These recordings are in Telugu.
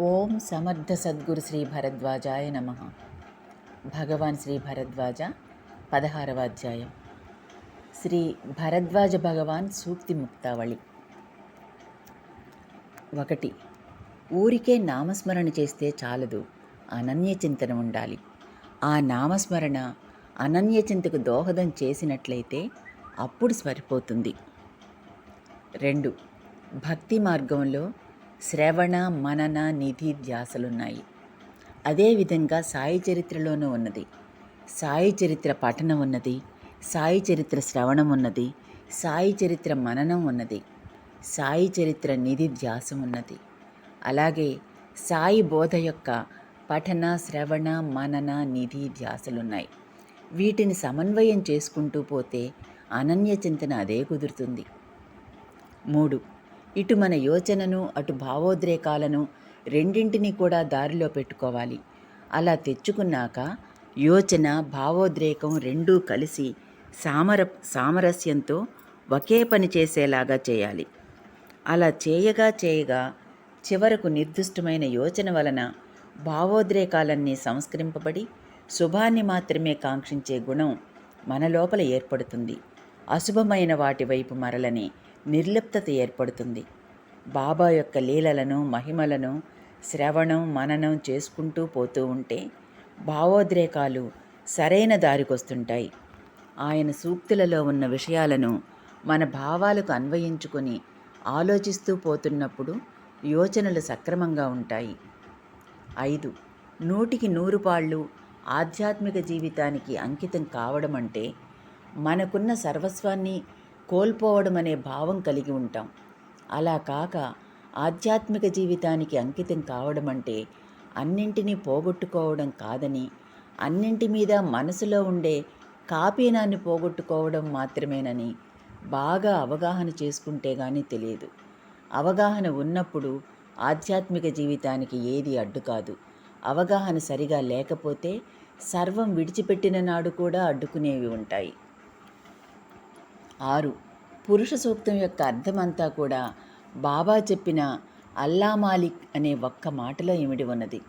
ఓం సమర్థ సద్గురు శ్రీ భరద్వాజాయ నమ. భగవాన్ శ్రీ భరద్వాజ పదహారవ అధ్యాయం. శ్రీ భరద్వాజ భగవాన్ సూక్తి ముక్తావళి. ఒకటి ఊరికే నామస్మరణ చేస్తే చాలదు అనన్య చింతన ఉండాలి. ఆ నామస్మరణ అనన్య చింతకు దోహదం చేసినట్లయితే అప్పుడు సరిపోతుంది. రెండు భక్తి మార్గంలో శ్రవణ మనన నిధి ధ్యాసలున్నాయి. అదేవిధంగా సాయి చరిత్రలోనూ ఉన్నది. సాయి చరిత్ర పఠనం ఉన్నది. సాయి చరిత్ర శ్రవణం ఉన్నది. సాయి చరిత్ర మననం ఉన్నది. సాయి చరిత్ర నిధి ధ్యాసం ఉన్నది. అలాగే సాయి బోధ యొక్క పఠన శ్రవణ మనన నిధి ధ్యాసలున్నాయి. వీటిని సమన్వయం చేసుకుంటూ పోతే అనన్య చింతన అదే కుదురుతుంది. మూడు ఇటు మన యోచనను అటు భావోద్రేకాలను రెండింటినీ కూడా దారిలో పెట్టుకోవాలి. అలా తెచ్చుకున్నాక యోచన భావోద్రేకం రెండూ కలిసి సామర సామరస్యంతో ఒకే పని చేసేలాగా చేయాలి. అలా చేయగా చేయగా చివరకు నిర్దిష్టమైన యోచన వలన భావోద్రేకాలన్నీ సంస్కరింపబడి శుభాన్ని మాత్రమే కాంక్షించే గుణం మన లోపల ఏర్పడుతుంది. అశుభమైన వాటి వైపు మరలని నిర్లిప్తత ఏర్పడుతుంది. బాబా యొక్క లీలలను మహిమలను శ్రవణం మననం చేసుకుంటూ పోతూ ఉంటే భావోద్రేకాలు సరైన దారికొస్తుంటాయి. ఆయన సూక్తులలో ఉన్న విషయాలను మన భావాలకు అన్వయించుకొని ఆలోచిస్తూ పోతున్నప్పుడు యోచనలు సక్రమంగా ఉంటాయి. ఐదు. నూటికి నూరు పాళ్ళు ఆధ్యాత్మిక జీవితానికి అంకితం కావడం అంటే మనకున్న సర్వస్వాన్ని కోల్పోవడం అనే భావం కలిగి ఉంటాం. అలా కాక ఆధ్యాత్మిక జీవితానికి అంకితం కావడం అంటే అన్నింటినీ పోగొట్టుకోవడం కాదని అన్నింటి మీద మనసులో ఉండే కాపీనాన్ని పోగొట్టుకోవడం మాత్రమేనని బాగా అవగాహన చేసుకుంటే కానీ తెలియదు. అవగాహన ఉన్నప్పుడు ఆధ్యాత్మిక జీవితానికి ఏది అడ్డు కాదు. అవగాహన సరిగా లేకపోతే సర్వం విడిచిపెట్టిన నాడు కూడా అడ్డుకునేవి ఉంటాయి. ఆరు. పురుష సూక్తం యొక్క అర్థమంతా కూడా బాబా చెప్పిన అల్లా మాలిక్ అనే ఒక్క మాటలో ఇమిడి ఉన్నది?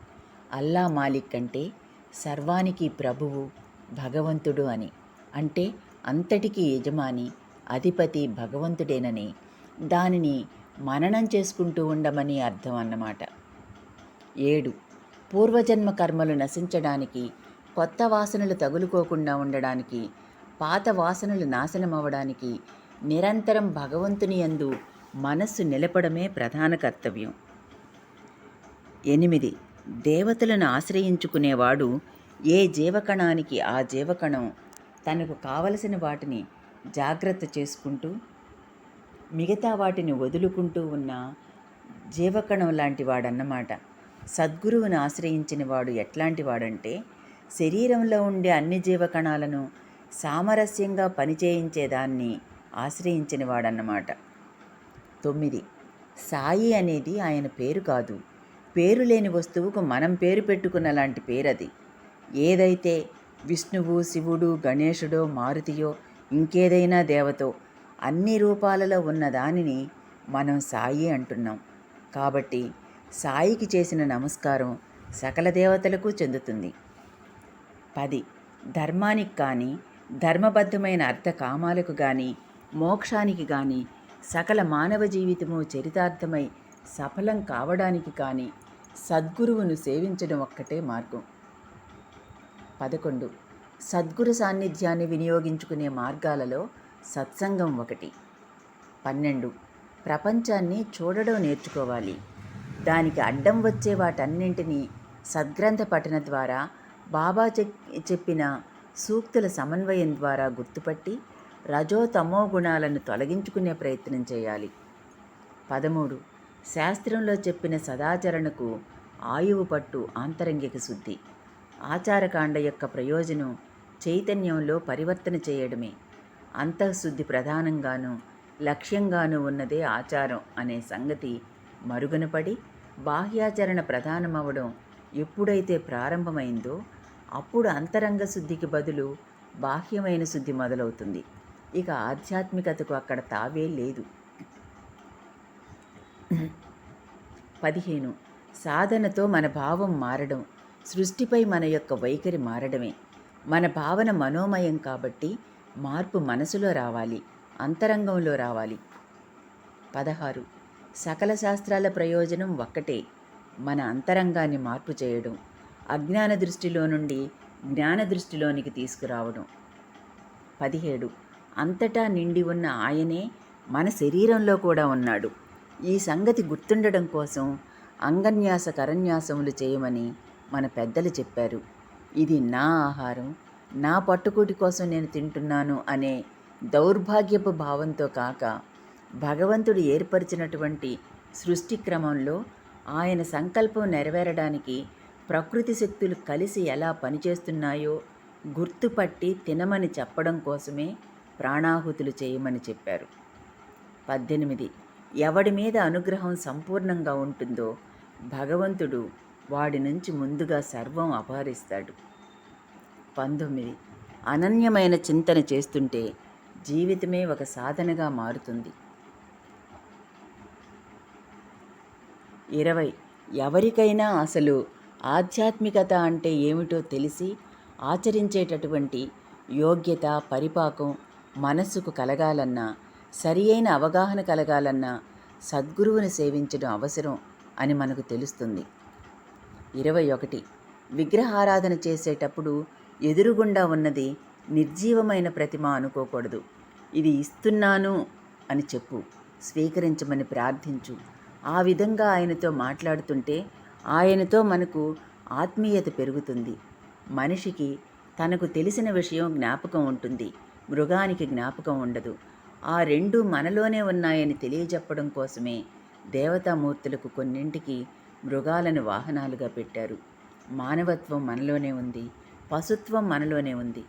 అల్లా మాలిక్ అంటే సర్వానికి ప్రభువు భగవంతుడు అని. అంటే అంతటికీ యజమాని అధిపతి భగవంతుడేనని. దానిని మననం చేసుకుంటూ ఉండమని అర్థం అన్నమాట. ఏడు. పూర్వజన్మ కర్మలు నశించడానికి కొత్త వాసనలు తగులుకోకుండా ఉండడానికి పాత వాసనలు నాశనమవడానికి నిరంతరం భగవంతుని యందు మనస్సు నిలపడమే ప్రధాన కర్తవ్యం. ఎనిమిది. దేవతలను ఆశ్రయించుకునేవాడు ఏ జీవకణానికి ఆ జీవకణం తనకు కావలసిన వాటిని జాగ్రత్త చేసుకుంటూ మిగతా వాటిని వదులుకుంటూ ఉన్న జీవకణం లాంటి వాడన్నమాట. సద్గురువును ఆశ్రయించిన వాడు ఎట్లాంటి వాడంటే శరీరంలో ఉండే అన్ని జీవకణాలను సామరస్యంగా పనిచేయించేదాన్ని ఆశ్రయించిన వాడన్నమాట తొమ్మిది. సాయి అనేది ఆయన పేరు కాదు. పేరు లేని వస్తువుకు మనం పేరు పెట్టుకున్న లాంటి పేరది. ఏదైతే విష్ణువు శివుడు గణేశుడో మారుతియో ఇంకేదైనా దేవతో అన్ని రూపాలలో ఉన్న దానిని మనం సాయి అంటున్నాం. కాబట్టి సాయికి చేసిన నమస్కారం సకల దేవతలకు చెందుతుంది. పది. ధర్మానికి కానీ ధర్మబద్ధమైన అర్థకామాలకు గాని కానీ మోక్షానికి కానీ సకల మానవ జీవితము చరితార్థమై సఫలం కావడానికి కానీ సద్గురువును సేవించడం ఒక్కటే మార్గం. పదకొండు. సద్గురు సాన్నిధ్యాన్ని వినియోగించుకునే మార్గాలలో సత్సంగం ఒకటి. పన్నెండు. ప్రపంచాన్ని చూడడం నేర్చుకోవాలి. దానికి అడ్డం వచ్చే వాటన్నింటినీ సద్గ్రంథ పఠన ద్వారా బాబా చెప్పిన సూక్తుల సమన్వయం ద్వారా గుర్తుపట్టి రజో తమో గుణాలను తొలగించుకునే ప్రయత్నం చేయాలి. పదమూడు. శాస్త్రంలో చెప్పిన సదాచరణకు ఆయువు పట్టు ఆంతరంగిక శుద్ధి. ఆచారకాండ యొక్క ప్రయోజనం చైతన్యంలో పరివర్తన చేయడమే. అంతఃశుద్ధి ప్రధానంగాను లక్ష్యంగాను ఉన్నదే ఆచారం అనే సంగతి మరుగునపడి బాహ్యాచరణ ప్రధానమవడం ఎప్పుడైతే ప్రారంభమైందో అప్పుడు అంతరంగ శుద్ధికి బదులు బాహ్యమైన శుద్ధి మొదలవుతుంది. ఇక ఆధ్యాత్మికతకు అక్కడ తావే లేదు. పదిహేను. సాధనతో మన భావం మారడం సృష్టిపై మన యొక్క వైఖరి మారడమే. మన భావన మనోమయం కాబట్టి మార్పు మనసులో రావాలి అంతరంగంలో రావాలి. పదహారు. సకల శాస్త్రాల ప్రయోజనం ఒక్కటే మన అంతరంగాన్ని మార్పు చేయడం. అజ్ఞాన దృష్టిలో నుండి జ్ఞాన దృష్టిలోనికి తీసుకురావడం. పదిహేడు. అంతటా నిండి ఉన్న ఆయనే మన శరీరంలో కూడా ఉన్నాడు. ఈ సంగతి గుర్తుండడం కోసం అంగన్యాస కరన్యాసములు చేయమని మన పెద్దలు చెప్పారు. ఇది నా ఆహారం నా పట్టుకోటి కోసం నేను తింటున్నాను అనే దౌర్భాగ్యపు భావంతో కాక భగవంతుడు ఏర్పరిచినటువంటి సృష్టి క్రమంలో ఆయన సంకల్పం నెరవేరడానికి ప్రకృతి శక్తులు కలిసి ఎలా పనిచేస్తున్నాయో గుర్తుపట్టి తినమని చెప్పడం కోసమే ప్రాణాహుతులు చేయమని చెప్పారు. పద్దెనిమిది. ఎవడి మీద అనుగ్రహం సంపూర్ణంగా ఉంటుందో భగవంతుడు వాడి నుంచి ముందుగా సర్వం అపహరిస్తాడు. పంతొమ్మిది. అనన్యమైన చింతన చేస్తుంటే జీవితమే ఒక సాధనగా మారుతుంది. ఇరవై. ఎవరికైనా అసలు ఆధ్యాత్మికత అంటే ఏమిటో తెలిసి ఆచరించేటటువంటి యోగ్యత పరిపాకం మనస్సుకు కలగాలన్నా సరి అయిన అవగాహన కలగాలన్నా సద్గురువుని సేవించడం అవసరం అని మనకు తెలుస్తుంది. ఇరవై ఒకటి. విగ్రహారాధన చేసేటప్పుడు ఎదురుగుండా ఉన్నది నిర్జీవమైన ప్రతిమ అనుకోకూడదు. ఇది ఇస్తున్నాను అని చెప్పు స్వీకరించమని ప్రార్థించు. ఆ విధంగా ఆయనతో మాట్లాడుతుంటే ఆయనతో మనకు ఆత్మీయత పెరుగుతుంది. మనిషికి తనకు తెలిసిన విషయం జ్ఞాపకం ఉంటుంది. మృగానికి జ్ఞాపకం ఉండదు. ఆ రెండు మనలోనే ఉన్నాయని తెలియజెప్పడం కోసమే దేవతామూర్తులకు కొన్నింటికి మృగాలను వాహనాలుగా పెట్టారు. మానవత్వం మనలోనే ఉంది. పశుత్వం మనలోనే ఉంది.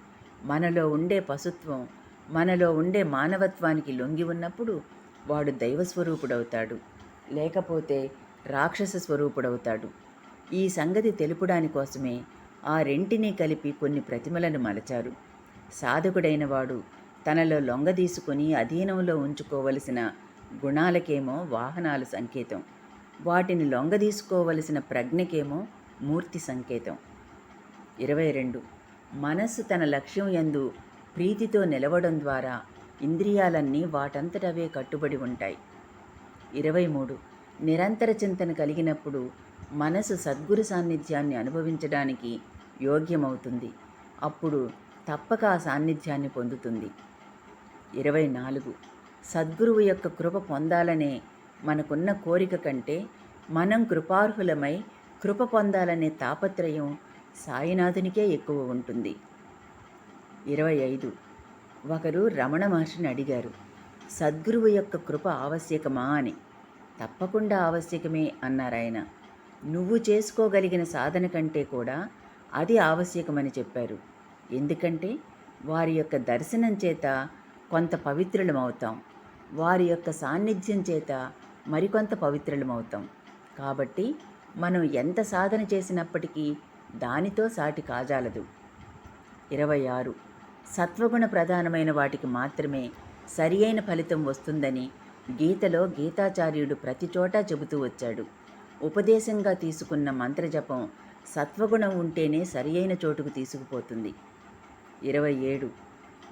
మనలో ఉండే పశుత్వం మనలో ఉండే మానవత్వానికి లొంగి ఉన్నప్పుడు వాడు దైవస్వరూపుడవుతాడు. లేకపోతే రాక్షస స్వరూపుడవుతాడు. ఈ సంగతి తెలుపడాని కోసమే ఆ రెంటినీ కలిపి కొన్ని ప్రతిమలను మలచారు. సాధకుడైన వాడు తనలో లొంగదీసుకొని అధీనంలో ఉంచుకోవలసిన గుణాలకేమో వాహనాలు సంకేతం. వాటిని లొంగదీసుకోవలసిన ప్రజ్ఞకేమో మూర్తి సంకేతం. ఇరవై రెండు. మనస్సు తన లక్ష్యం యందు ప్రీతితో నిలవడం ద్వారా ఇంద్రియాలన్నీ వాటంతటవే కట్టుబడి ఉంటాయి. ఇరవై మూడు. నిరంతర చింతన కలిగినప్పుడు మనసు సద్గురు సాన్నిధ్యాన్ని అనుభవించడానికి యోగ్యమవుతుంది. అప్పుడు తప్పక ఆ సాన్నిధ్యాన్ని పొందుతుంది. ఇరవై నాలుగు. సద్గురువు యొక్క కృప పొందాలనే మనకున్న కోరిక కంటే మనం కృపార్హులమై కృప పొందాలనే తాపత్రయం సాయినాథునికే ఎక్కువ ఉంటుంది. ఇరవై ఐదు. ఒకరు రమణ మహర్షిని అడిగారు సద్గురువు యొక్క కృప ఆవశ్యకమా? అని. తప్పకుండా ఆవశ్యకమే అన్నారాయన నువ్వు చేసుకోగలిగిన సాధన కంటే కూడా అది ఆవశ్యకమని చెప్పారు. ఎందుకంటే వారి యొక్క దర్శనం చేత కొంత పవిత్రులమవుతాం. వారి యొక్క సాన్నిధ్యం చేత మరికొంత పవిత్రులమవుతాం. కాబట్టి మనం ఎంత సాధన చేసినప్పటికీ దానితో సాటి కాజాలదు. ఇరవై ఆరు. సత్వగుణ ప్రధానమైన వాటికి మాత్రమే సరి అయిన ఫలితం వస్తుందని గీతలో గీతాచార్యుడు ప్రతి చోటా చెబుతూ వచ్చాడు. ఉపదేశంగా తీసుకున్న మంత్రజపం సత్వగుణం ఉంటేనే సరి అయిన చోటుకు తీసుకుపోతుంది. ఇరవై ఏడు.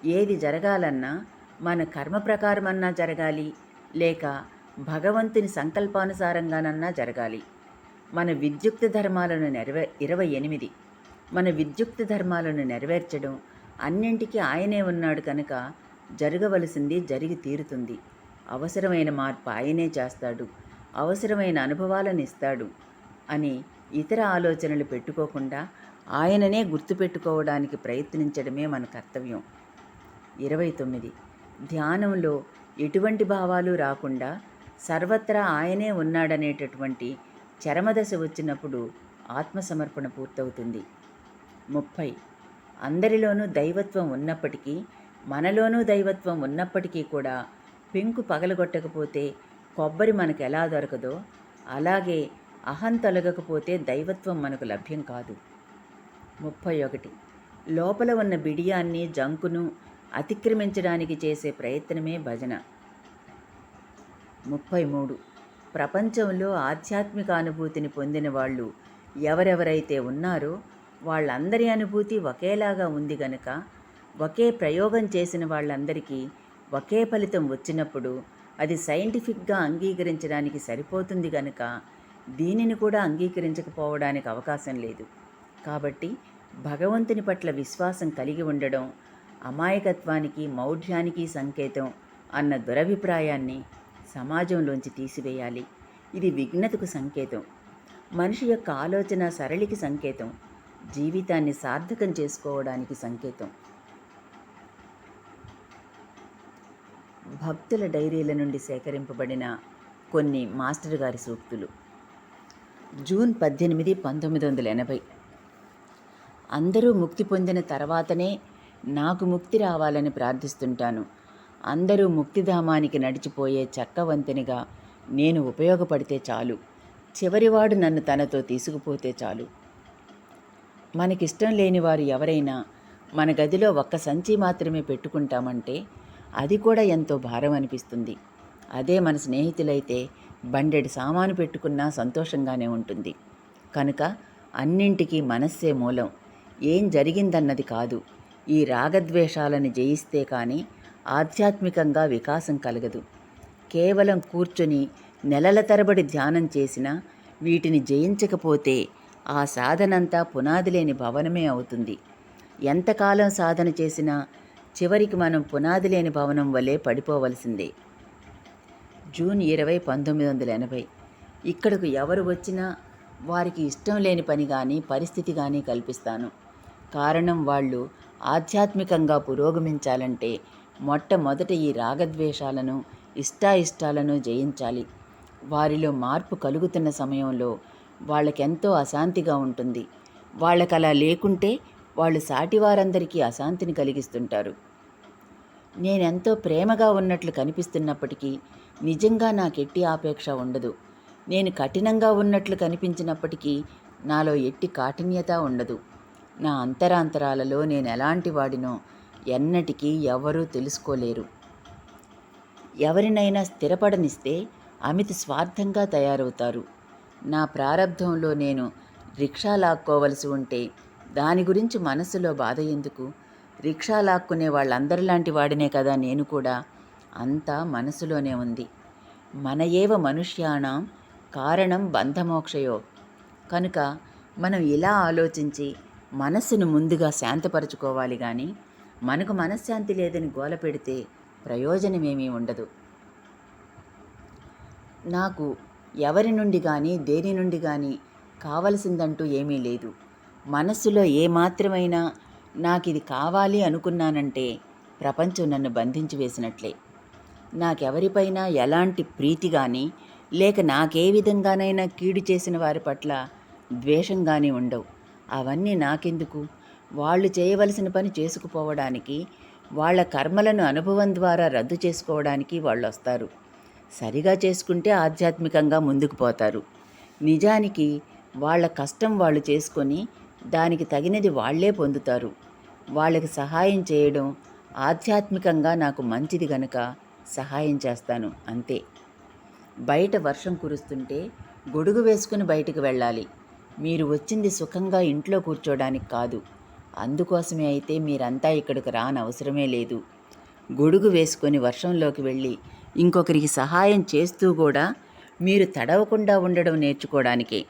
ఏది జరగాలన్నా మన కర్మ ప్రకారమన్నా జరగాలి లేక భగవంతుని సంకల్పానుసారంగానన్నా జరగాలి. మన విద్యుక్త ధర్మాలను నెరవే ఇరవై ఎనిమిది. మన విద్యుక్త ధర్మాలను నెరవేర్చడం అన్నింటికీ ఆయనే ఉన్నాడు కనుక జరగవలసింది జరిగి తీరుతుంది. అవసరమైన మార్పు ఆయనే చేస్తాడు. అవసరమైన అనుభవాలను ఇస్తాడు అని ఇతర ఆలోచనలు పెట్టుకోకుండా ఆయననే గుర్తుపెట్టుకోవడానికి ప్రయత్నించడమే మన కర్తవ్యం. ఇరవై తొమ్మిది. ధ్యానంలో ఎటువంటి భావాలు రాకుండా సర్వత్రా ఆయనే ఉన్నాడనేటటువంటి చరమదశ వచ్చినప్పుడు ఆత్మసమర్పణ పూర్తవుతుంది. ముప్పై. అందరిలోనూ దైవత్వం ఉన్నప్పటికీ మనలోనూ దైవత్వం ఉన్నప్పటికీ కూడా పెంకు పగలగొట్టకపోతే కొబ్బరి మనకు ఎలా దొరకదో అలాగే అహం తొలగకపోతే దైవత్వం మనకు లభ్యం కాదు. ముప్పై ఒకటి. లోపల ఉన్న బిడియాన్ని జంకును అతిక్రమించడానికి చేసే ప్రయత్నమే భజన. ముప్పై మూడు. ప్రపంచంలో ఆధ్యాత్మిక అనుభూతిని పొందిన వాళ్ళు ఎవరెవరైతే ఉన్నారో వాళ్ళందరి అనుభూతి ఒకేలాగా ఉంది గనుక ఒకే ప్రయోగం చేసిన వాళ్ళందరికీ ఒకే ఫలితం వచ్చినప్పుడు అది సైంటిఫిక్గా అంగీకరించడానికి సరిపోతుంది గనుక దీనిని కూడా అంగీకరించకపోవడానికి అవకాశం లేదు. కాబట్టి భగవంతుని పట్ల విశ్వాసం కలిగి ఉండడం అమాయకత్వానికి మౌఢ్యానికి సంకేతం అన్న దురభిప్రాయాన్ని సమాజంలోంచి తీసివేయాలి. ఇది విఘ్నతకు సంకేతం. మనిషి యొక్క ఆలోచన సరళికి సంకేతం. జీవితాన్ని సార్థకం చేసుకోవడానికి సంకేతం. భక్తుల డైరీల నుండి సేకరింపబడిన కొన్ని మాస్టర్ గారి సూక్తులు. జూన్ పద్దెనిమిది పంతొమ్మిది వందల ఎనభై. అందరూ ముక్తి పొందిన తర్వాతనే నాకు ముక్తి రావాలని ప్రార్థిస్తుంటాను. అందరూ ముక్తిధామానికి నడిచిపోయే చక్కవంతెనిగా నేను ఉపయోగపడితే చాలు. చివరివాడు నన్ను తనతో తీసుకుపోతే చాలు. మనకిష్టం లేని వారు ఎవరైనా మన గదిలో ఒక్క సంచి మాత్రమే పెట్టుకుంటామంటే అది కూడా ఎంతో భారం అనిపిస్తుంది. అదే మన స్నేహితులైతే బండెడి సామాను పెట్టుకున్నా సంతోషంగానే ఉంటుంది. కనుక అన్నింటికీ మనస్సే మూలం. ఏం జరిగిందన్నది కాదు. ఈ రాగద్వేషాలను జయిస్తే కానీ ఆధ్యాత్మికంగా వికాసం కలగదు. కేవలం కూర్చొని నెలల తరబడి ధ్యానం చేసినా వీటిని జయించకపోతే ఆ సాధనంతా పునాది లేని భవనమే అవుతుంది. ఎంతకాలం సాధన చేసినా చివరికి మనం పునాది లేని భవనం వలె పడిపోవలసిందే. జూన్ ఇరవై పంతొమ్మిది వందల ఎనభై. ఇక్కడకు ఎవరు వచ్చినా వారికి ఇష్టం లేని పని కానీ పరిస్థితి కానీ కల్పిస్తాను. కారణం వాళ్ళు ఆధ్యాత్మికంగా పురోగమించాలంటే మొట్టమొదట ఈ రాగద్వేషాలను ఇష్టాయిష్టాలను జయించాలి. వారిలో మార్పు కలుగుతున్న సమయంలో వాళ్ళకెంతో అశాంతిగా ఉంటుంది. వాళ్ళకలా అలా లేకుంటే వాళ్ళు సాటివారందరికీ అశాంతిని కలిగిస్తుంటారు. నేనెంతో ప్రేమగా ఉన్నట్లు కనిపిస్తున్నప్పటికీ నిజంగా నాకు ఎట్టి ఆపేక్ష ఉండదు. నేను కఠినంగా ఉన్నట్లు కనిపించినప్పటికీ నాలో ఎట్టి కాఠిన్యత ఉండదు. నా అంతరాంతరాలలో నేను ఎలాంటి వాడినో ఎన్నటికీ ఎవరూ తెలుసుకోలేరు. ఎవరినైనా స్థిరపడనిస్తే అమిత స్వార్థంగా తయారవుతారు. నా ప్రారంధంలో నేను రిక్షా లాక్కోవలసి ఉంటే దాని గురించి మనసులో బాధ ఎందుకు? రిక్షా లాక్కునే వాళ్ళందరిలాంటి వాడినే కదా నేను కూడా. అంతా మనసులోనే ఉంది. మన ఏవ మనుష్యాణం కారణం బంధమోక్షయో. కనుక మనం ఇలా ఆలోచించి మనస్సును ముందుగా శాంతపరచుకోవాలి కానీ మనకు మనశ్శాంతి లేదని గోల పెడితే ప్రయోజనమేమీ ఉండదు. నాకు ఎవరి నుండి కానీ దేని నుండి కానీ కావలసిందంటూ ఏమీ లేదు. మనస్సులో ఏమాత్రమైనా నాకు ఇది కావాలి అనుకున్నానంటే ప్రపంచం నన్ను బంధించి వేసినట్లే. నాకెవరిపైనా ఎలాంటి ప్రీతి కానీ లేక నాకే విధంగానైనా కీడు చేసిన వారి పట్ల ద్వేషం కానీ ఉండవు. అవన్నీ నాకెందుకు? వాళ్ళు చేయవలసిన పని చేసుకుపోవడానికి వాళ్ళ కర్మలను అనుభవం ద్వారా రద్దు చేసుకోవడానికి వాళ్ళు వస్తారు సరిగా చేసుకుంటే ఆధ్యాత్మికంగా ముందుకు పోతారు. నిజానికి వాళ్ళ కష్టం వాళ్ళు చేసుకొని దానికి తగినది వాళ్ళే పొందుతారు. వాళ్ళకి సహాయం చేయడం ఆధ్యాత్మికంగా నాకు మంచిది గనక సహాయం చేస్తాను అంతే. బయట వర్షం కురుస్తుంటే గొడుగు వేసుకుని బయటికి వెళ్ళాలి. మీరు వచ్చింది సుఖంగా ఇంట్లో కూర్చోడానికి కాదు. అందుకోసమే అయితే మీరంతా ఇక్కడికి రానవసరమే లేదు. గొడుగు వేసుకొని వర్షంలోకి వెళ్ళి ఇంకొకరికి సహాయం చేస్తూ కూడా మీరు తడవకుండా ఉండడం నేర్చుకోవడానికే.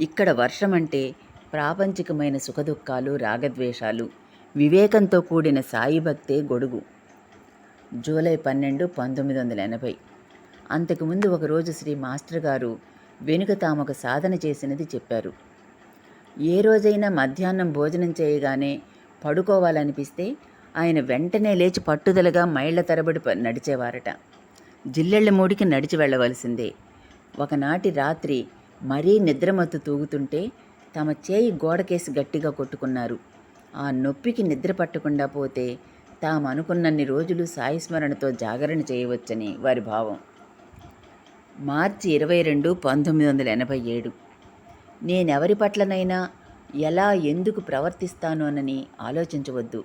ఇక్కడ వర్షం అంటే ప్రాపంచికమైన సుఖదుఖాలు రాగద్వేషాలు వివేకంతో కూడిన సాయి భక్తే గొడుగు. జూలై పన్నెండు పంతొమ్మిది వందల ఎనభై. అంతకుముందు ఒకరోజు శ్రీ మాస్టర్ గారు వెనుక తాము ఒక సాధన చేసినది చెప్పారు. ఏ రోజైనా మధ్యాహ్నం భోజనం చేయగానే పడుకోవాలనిపిస్తే ఆయన వెంటనే లేచి పట్టుదలగా మైళ్ళ తరబడి నడిచేవారట. జిల్లెళ్ళ మూడికి నడిచి వెళ్ళవలసిందే. ఒకనాటి రాత్రి మరీ నిద్రమత్తు తూగుతుంటే తమ చేయి గోడకేసి గట్టిగా కొట్టుకున్నారు. ఆ నొప్పికి నిద్ర పట్టకుండా పోతే తాము అనుకున్నన్ని రోజులు సాయిస్మరణతో జాగరణ చేయవచ్చని వారి భావం. మార్చి ఇరవై రెండు పంతొమ్మిది వందల ఎనభై ఏడు. నేనెవరి పట్లనైనా ఎలా ఎందుకు ప్రవర్తిస్తానోనని ఆలోచించవద్దు.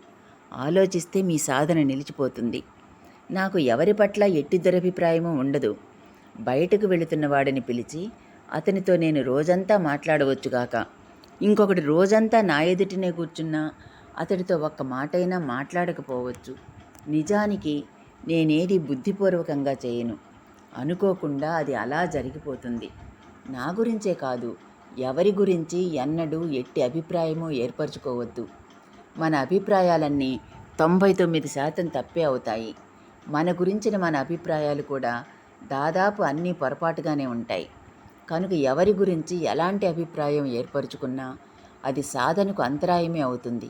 ఆలోచిస్తే మీ సాధన నిలిచిపోతుంది. నాకు ఎవరి పట్ల ఎట్టి దురభిప్రాయము ఉండదు. బయటకు వెళుతున్న వాడిని పిలిచి అతనితో నేను రోజంతా మాట్లాడవచ్చుగాక ఇంకొకటి రోజంతా నా ఎదుటినే కూర్చున్నా అతడితో ఒక్క మాటైనా మాట్లాడకపోవచ్చు. నిజానికి నేనేది బుద్ధిపూర్వకంగా చేయను. అనుకోకుండా అది అలా జరిగిపోతుంది. నా గురించే కాదు ఎవరి గురించి ఎన్నడూ ఎట్టి అభిప్రాయమో ఏర్పరచుకోవద్దు. మన అభిప్రాయాలన్నీ తొంభై తొమ్మిది శాతం తప్పే అవుతాయి. మన గురించిన మన అభిప్రాయాలు కూడా దాదాపు అన్నీ పొరపాటుగానే ఉంటాయి. కనుక ఎవరి గురించి ఎలాంటి అభిప్రాయం ఏర్పరచుకున్నా అది సాధనకు అంతరాయమే అవుతుంది.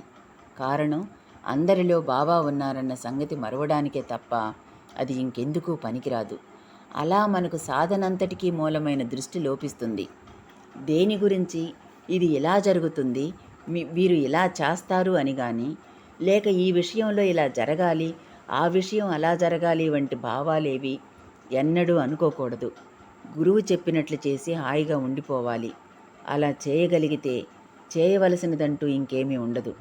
కారణం అందరిలో బాబా ఉన్నారన్న సంగతి మరవడానికే తప్ప అది ఇంకెందుకు పనికిరాదు. అలా మనకు సాధనంతటికీ మూలమైన దృష్టి లోపిస్తుంది. దేని గురించి? ఇది ఇలా జరుగుతుంది? మీ వీరు ఇలా చేస్తారు అని కానీ లేక ఈ విషయంలో ఇలా జరగాలి ఆ విషయం అలా జరగాలి వంటి భావాలేవి ఎన్నడూ అనుకోకూడదు. గురువు చెప్పినట్లు చేసి హాయిగా ఉండిపోవాలి. అలా చేయగలిగితే చేయవలసినదంటూ ఇంకేమీ ఉండదు.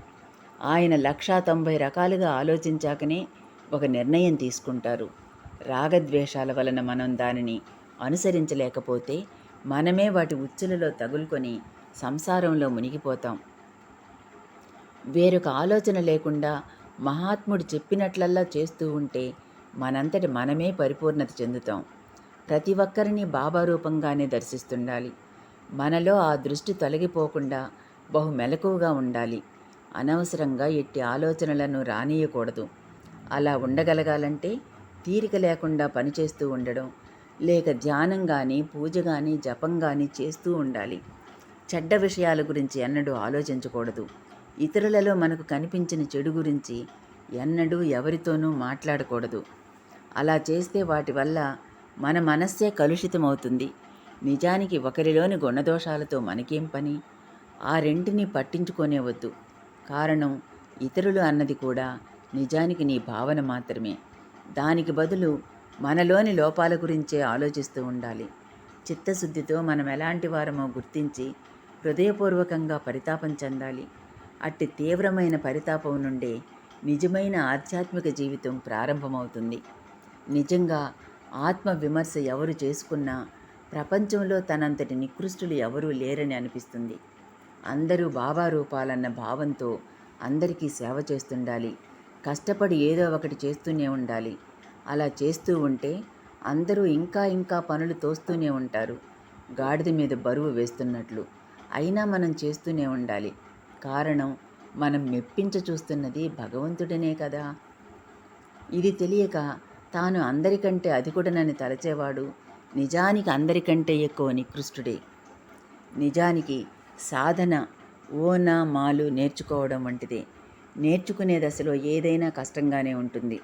ఆయన లక్షా తొంభై రకాలుగా ఆలోచించాకనే ఒక నిర్ణయం తీసుకుంటారు. రాగద్వేషాల వలన మనం దానిని అనుసరించలేకపోతే మనమే వాటి ఉచ్చులలో తగులుకొని సంసారంలో మునిగిపోతాం. వేరొక ఆలోచన లేకుండా మహాత్ముడు చెప్పినట్లల్లా చేస్తూ ఉంటే మనంతటి మనమే పరిపూర్ణత చెందుతాం. ప్రతి ఒక్కరిని బాబా రూపంగానే దర్శిస్తుండాలి. మనలో ఆ దృష్టి తొలగిపోకుండా బహు మెలకువగా ఉండాలి. అనవసరంగా ఎట్టి ఆలోచనలను రానియకూడదు. అలా ఉండగలగాలంటే తీరిక లేకుండా పనిచేస్తూ ఉండడం లేక ధ్యానం కానీ పూజ కానీ జపం కానీ చేస్తూ ఉండాలి. చెడ్డ విషయాల గురించి ఎన్నడూ ఆలోచించకూడదు. ఇతరులలో మనకు కనిపించిన చెడు గురించి ఎన్నడూ ఎవరితోనూ మాట్లాడకూడదు. అలా చేస్తే వాటి వల్ల మన మనస్సే కలుషితమవుతుంది. నిజానికి ఒకరిలోని గుణదోషాలతో మనకేం పని? ఆ రెంటిని పట్టించుకోనేవద్దు కారణం ఇతరులు అన్నది కూడా నిజానికి నీ భావన మాత్రమే. దానికి బదులు మనలోని లోపాల గురించే ఆలోచిస్తూ ఉండాలి. చిత్తశుద్ధితో మనం ఎలాంటి వారమో గుర్తించి హృదయపూర్వకంగా పరితాపం చెందాలి. అట్టి తీవ్రమైన పరితాపం నుండే నిజమైన ఆధ్యాత్మిక జీవితం ప్రారంభమవుతుంది. నిజంగా ఆత్మ విమర్శ ఎవరు చేసుకున్నా ప్రపంచంలో తనంతటి నికృష్టులు ఎవరూ లేరని అనిపిస్తుంది. అందరూ బాబా రూపాలన్న భావంతో అందరికీ సేవ చేస్తుండాలి. కష్టపడి ఏదో ఒకటి చేస్తూనే ఉండాలి. అలా చేస్తూ ఉంటే అందరూ ఇంకా ఇంకా పనులు తోస్తూనే ఉంటారు. గాడిద మీద బరువు వేస్తున్నట్లు. అయినా మనం చేస్తూనే ఉండాలి. కారణం మనం మెప్పించ చూస్తున్నది భగవంతుడనే కదా. ఇది తెలియక తాను అందరికంటే అధికుడనని తలచేవాడు నిజానికి అందరికంటే ఎక్కువ నికృష్టుడే. నిజానికి సాధన ఓనా మాలు నేర్చుకోవడం వంటిదే. నేర్చుకునే దశలో ఏదైనా కష్టంగానే ఉంటుంది.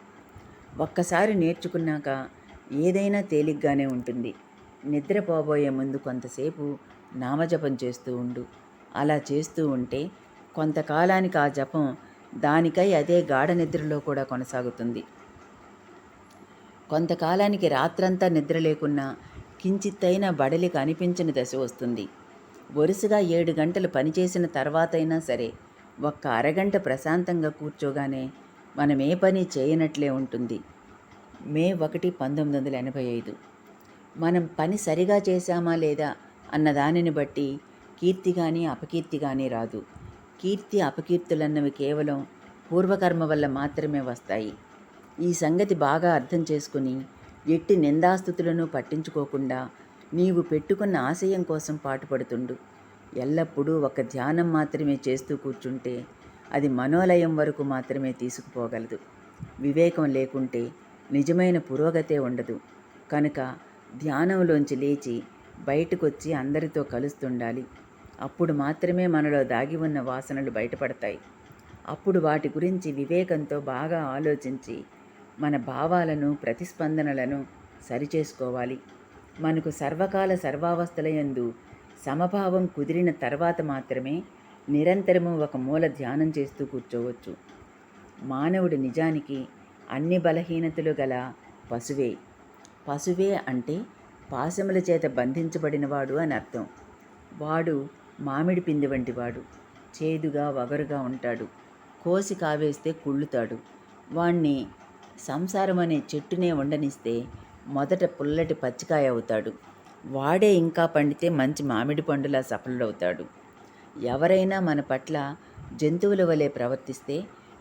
ఒక్కసారి నేర్చుకున్నాక ఏదైనా తేలిగ్గానే ఉంటుంది. నిద్రపోబోయే ముందు కొంతసేపు నామజపం చేస్తూ ఉండు. అలా చేస్తూ ఉంటే కొంతకాలానికి ఆ జపం దానికై అదే గాఢ నిద్రలో కూడా కొనసాగుతుంది. కొంతకాలానికి రాత్రంతా నిద్ర లేకున్నా కించిత్తైనా బడలికి అనిపించని దశ వస్తుంది. వరుసగా ఏడు గంటలు పనిచేసిన తర్వాతైనా సరే ఒక్క అరగంట ప్రశాంతంగా కూర్చోగానే మనం ఏ పని చేయనట్లే ఉంటుంది. మే ఒకటి పంతొమ్మిది వందల ఎనభై ఐదు. మనం పని సరిగా చేశామా లేదా అన్న దానిని బట్టి కీర్తి కానీ అపకీర్తి కానీ రాదు. కీర్తి అపకీర్తులన్నవి కేవలం పూర్వకర్మ వల్ల మాత్రమే వస్తాయి. ఈ సంగతి బాగా అర్థం చేసుకుని ఎట్టి నిందాస్థుతులను పట్టించుకోకుండా నీవు పెట్టుకున్న ఆశయం కోసం పాటుపడుతుండు. ఎల్లప్పుడూ ఒక ధ్యానం మాత్రమే చేస్తూ కూర్చుంటే అది మనోలయం వరకు మాత్రమే తీసుకుపోగలదు. వివేకం లేకుంటే నిజమైన పురోగతే ఉండదు. కనుక ధ్యానంలోంచి లేచి బయటకొచ్చి అందరితో కలుస్తుండాలి. అప్పుడు మాత్రమే మనలో దాగి ఉన్న వాసనలు బయటపడతాయి. అప్పుడు వాటి గురించి వివేకంతో బాగా ఆలోచించి మన భావాలను ప్రతిస్పందనలను సరిచేసుకోవాలి. మనకు సర్వకాల సర్వావస్థలయందు సమభావం కుదిరిన తర్వాత మాత్రమే నిరంతరము ఒక మూల ధ్యానం చేస్తూ కూర్చోవచ్చు. మానవుడు నిజానికి అన్ని బలహీనతలు గల పశువే. పశువే అంటే పాశముల చేత బంధించబడినవాడు అని అర్థం. వాడు మామిడి పిండి వంటివాడు చేదుగా వగరుగా ఉంటాడు. కోసి కావేస్తే కుళ్ళుతాడు. వాణ్ణి సంసారం అనే చెట్టునే ఉండనిస్తే మొదట పుల్లటి పచ్చికాయ అవుతాడు. వాడే ఇంకా పండితే మంచి మామిడి పండులా సఫలుడవుతాడు. ఎవరైనా మన పట్ల జంతువుల వలె ప్రవర్తిస్తే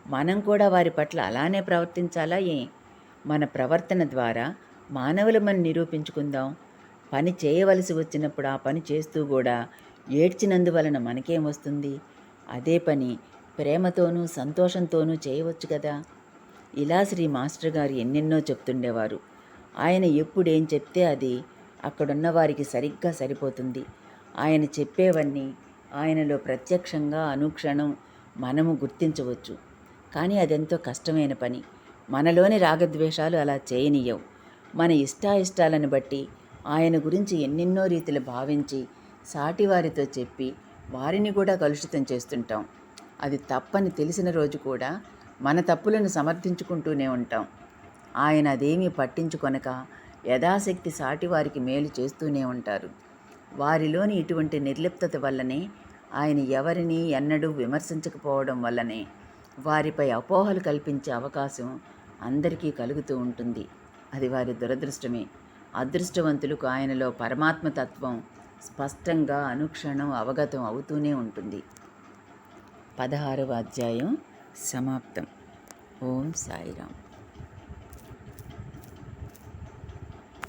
మనం కూడా వారి పట్ల అలానే ప్రవర్తించాలా ఏ? మన ప్రవర్తన ద్వారా మానవులమని నిరూపించుకుందాం. పని చేయవలసి వచ్చినప్పుడు ఆ పని చేస్తూ కూడా ఏడ్చినందువలన మనకేమొస్తుంది అదే పని ప్రేమతోనూ సంతోషంతోనూ చేయవచ్చు కదా? ఇలా శ్రీ మాస్టర్ గారు ఎన్నెన్నో చెప్తుండేవారు. ఆయన ఎప్పుడేం చెప్తే అది అక్కడున్న వారికి సరిగ్గా సరిపోతుంది. ఆయన చెప్పేవన్నీ ఆయనలో ప్రత్యక్షంగా అనుక్షణం మనము గుర్తించవచ్చు. కానీ అదెంతో కష్టమైన పని. మనలోని రాగద్వేషాలు అలా చేయనీయవు. మన ఇష్టాయిష్టాలను బట్టి ఆయన గురించి ఎన్నెన్నో రీతిలో భావించి సాటివారితో చెప్పి వారిని కూడా కలుషితం చేస్తుంటాం. అది తప్పని తెలిసిన రోజు కూడా మన తప్పులను సమర్థించుకుంటూనే ఉంటాం. ఆయన అదేమీ పట్టించుకొనక యథాశక్తి సాటివారికి మేలు చేస్తూనే ఉంటారు. వారిలోని ఇటువంటి నిర్లిప్తత వల్లనే ఆయన ఎవరిని ఎన్నడూ విమర్శించకపోవడం వల్లనే వారిపై అపోహలు కల్పించే అవకాశం అందరికీ కలుగుతూ ఉంటుంది. అది వారి దురదృష్టమే. అదృష్టవంతులకు ఆయనలో పరమాత్మ తత్వం స్పష్టంగా అనుక్షణం అవగతం అవుతూనే ఉంటుంది. పదహారవ అధ్యాయం. సమాప్తం. ఓం సాయిరామ్.